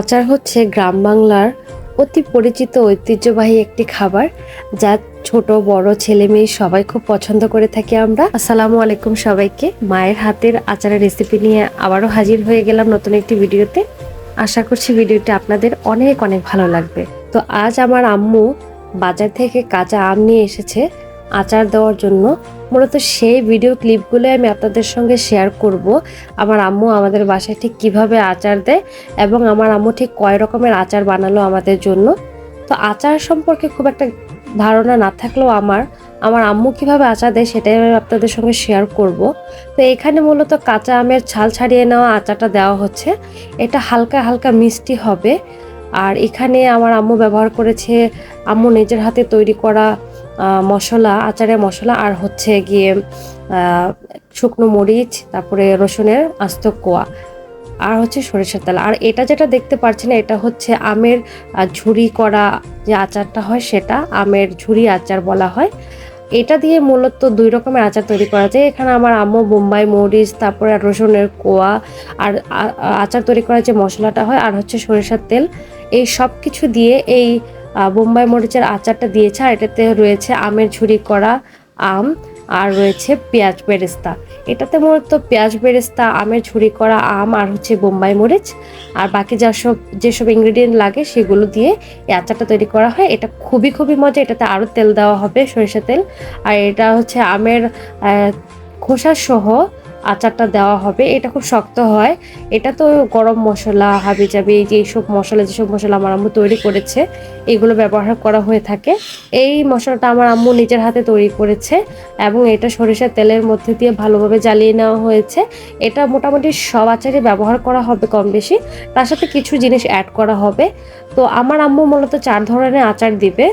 আচার হচ্ছে গ্রাম বাংলার অতি পরিচিত ঐতিহ্যবাহী একটি খাবার যা ছোট, বড়, ছেলে মেয়ে সবাই খুব পছন্দ করে থাকি আমরা। আসসালামু আলাইকুম সবাইকে। মায়ের হাতের আচারের রেসিপি নিয়ে আবারও হাজির হয়ে গেলাম নতুন একটি ভিডিওতে। আশা করছি ভিডিওটি আপনাদের অনেক অনেক ভালো লাগবে। তো আজ আমার আম্মু বাজার থেকে কাঁচা আম নিয়ে এসেছে। আচার দেওয়ার জন্য। মূলত সেই ভিডিও ক্লিপগুলো আমি আপনাদের সঙ্গে শেয়ার করব। আমার আম্মু আমাদের বাসায় ঠিক কীভাবে আচার দেয় এবং আমার আম্মু ঠিক কয় রকমের আচার বানালো আমাদের জন্য। তো আচার সম্পর্কে খুব একটা ধারণা না থাকলেও আমার আমার আম্মু কীভাবে আচার দেয় সেটাই আমি আপনাদের সঙ্গে শেয়ার করব। তো এখানে মূলত কাঁচা আমের ছাল ছাড়িয়ে নেওয়া আচারটা দেওয়া হচ্ছে। এটা হালকা হালকা মিষ্টি হবে। আর এখানে আমার আম্মু ব্যবহার করেছে আম্মু নিজের হাতে তৈরি করা মশলা, আচারের মশলা, আর হচ্ছে গিয়ে শুকনো মরিচ, তারপরে রসুনের আস্ত কোয়া, আর হচ্ছে সরিষার তেল। আর এটা যেটা দেখতে পাচ্ছেন এটা হচ্ছে আমের ঝুরি করা যে আচারটা হয় সেটা, আমের ঝুরি আচার বলা হয়। এটা দিয়ে মূলত দুই রকমের আচার তৈরি করা যায়। এখানে আমার আম্মু বোম্বাই মরিচ, তারপরে রসুনের কোয়া, আর আচার তৈরি করার যে মশলাটা হয়, আর হচ্ছে সরিষার তেল, এই সব কিছু দিয়ে এই বোম্বাই মরিচের আচারটা দিয়েছে, আর এটাতে রয়েছে আমের ঝুরি করা আম, আর রয়েছে পেঁয়াজ বেরেস্তা। এটাতে মূলত পেঁয়াজ বেরেস্তা, আমের ঝুরি করা আম, আর হচ্ছে বোম্বাই মরিচ। আর বাকি যা সব যেসব ইনগ্রেডিয়েন্ট লাগে, সেগুলো দিয়ে এই আচারটা তৈরি করা হয়। এটা খুবই খুবই মজা। এটাতে আরও তেল দেওয়া হবে, সরিষা তেল। আর এটা হচ্ছে আমের খোসা সহ আচারটা দেওয়া হবে। এটা খুব শক্ত হয়। এটা তো গরম মশলা হাবি জাবি এই যে এইসব মশলা, যেসব মশলা আমার আম্মু তৈরি করেছে, এগুলো ব্যবহার করা হয়ে থাকে। এই মশলাটা আমার আম্মু নিজের হাতে তৈরি করেছে এবং এটা সরিষার তেলের মধ্যে দিয়ে ভালোভাবে জ্বালিয়ে নেওয়া হয়েছে। এটা মোটামুটি সব আচারে ব্যবহার করা হবে কম বেশি। তার সাথে কিছু জিনিস অ্যাড করা হবে। তো আমার আম্মু মূলত চার ধরনের আচার দিবে।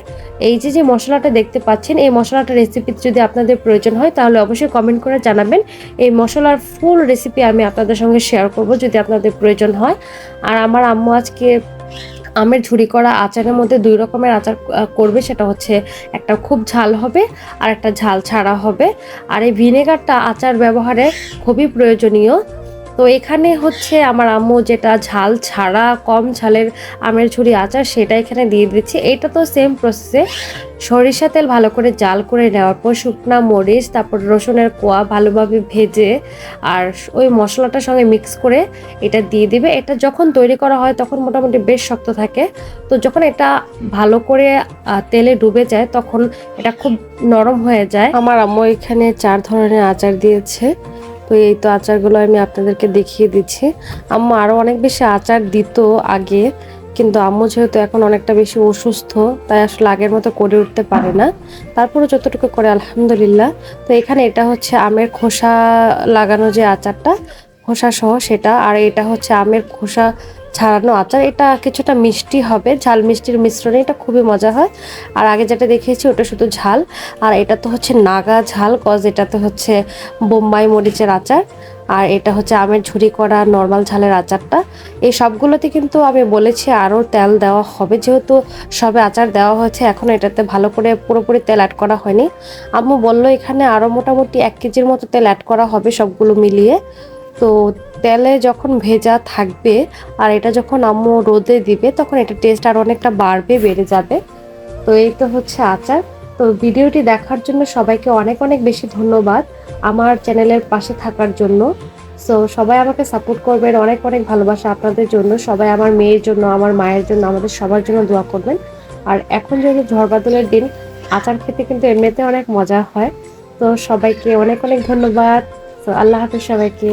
এই যে যে মশলাটা দেখতে পাচ্ছেন, এই মশলাটা রেসিপি যদি আপনাদের প্রয়োজন হয়, তাহলে অবশ্যই কমেন্ট করে জানাবেন। এই মশলার ফুল রেসিপি আমি আপনাদের সঙ্গে শেয়ার করব যদি আপনাদের প্রয়োজন হয়। আর আমার আম্মু আজকে আমের ঝুড়ি করা আচারের মধ্যে দুই রকমের আচার করবে, সেটা হচ্ছে একটা খুব ঝাল হবে আর একটা ঝাল ছাড়া হবে। আর এই ভিনেগারটা আচার ব্যবহারে খুবই প্রয়োজনীয়। তো এখানে হচ্ছে আমার আম্মু যেটা ঝাল ছাড়া কম ঝালের আমের ঝুরি আচার সেটা এখানে দিয়ে দিচ্ছি। এটা তো সেম প্রসেসে সরিষা তেল ভালো করে জাল করে নেওয়ার পর শুকনা মরিচ, তারপর রসুনের কোয়া ভালোভাবে ভেজে আর ওই মশলাটার সঙ্গে মিক্স করে এটা দিয়ে দিবে। এটা যখন তৈরি করা হয় তখন মোটামুটি বেশ শক্ত থাকে। তো যখন এটা ভালো করে তেলে ডুবে যায় তখন এটা খুব নরম হয়ে যায়। আমার আম্মু এখানে চার ধরনের আচার দিয়েছে। তো এই তো আচারগুলো আমি আপনাদেরকে দেখিয়ে দিচ্ছি। আম্মু আরও অনেক বেশি আচার দিত আগে, কিন্তু আম্মু যেহেতু এখন অনেকটা বেশি অসুস্থ, তাই আসলে আগের মতো করে উঠতে পারে না। তারপরে যতটুকু করে আলহামদুলিল্লাহ। তো এখানে এটা হচ্ছে আমের খোসা লাগানো যে আচারটা খোসা সহ সেটা, আর এটা হচ্ছে আমের খোসা ছাড়ানো আচার। এটা কিছুটা মিষ্টি হবে, ঝাল মিষ্টির মিশ্রণে এটা খুবই মজা হয়। আর আগে যেটা দেখিয়েছি ওটা শুধু ঝাল, আর এটা তো হচ্ছে নাগা ঝাল, কজ এটাতে হচ্ছে বোম্বাই মরিচের আচার, আর এটা হচ্ছে আমের ঝুরি করা নর্মাল ঝালের আচারটা। এই সবগুলোতে কিন্তু আমি বলেছি আরও তেল দেওয়া হবে, যেহেতু সবে আচার দেওয়া হয়েছে এখন এটাতে ভালো করে পুরোপুরি তেল অ্যাড করা হয়নি। আম্মু বলল এখানে আরও মোটামুটি এক কেজির মতো তেল অ্যাড করা হবে সবগুলো মিলিয়ে। তো তেলে যখন ভেজা থাকবে আর এটা যখন আম্মু রোদে দিবে, তখন এটা টেস্ট আর অনেকটা বাড়বে, বেড়ে যাবে। তো এই তো হচ্ছে আচার। তো ভিডিওটি দেখার জন্য সবাইকে অনেক অনেক বেশি ধন্যবাদ আমার চ্যানেলের পাশে থাকার জন্য। সো সবাই আমাকে সাপোর্ট করবেন, অনেক অনেক ভালোবাসা আপনাদের জন্য। সবাই আমার মেয়ের জন্য, আমার মায়ের জন্য, আমাদের সবার জন্য দোয়া করবেন। আর এখন যেহেতু ঝড় বাদলের দিন, আচার খেতে কিন্তু এমনিতে অনেক মজা হয়। তো সবাইকে অনেক অনেক ধন্যবাদ। তো আল্লাহ হাফিজ সবাইকে।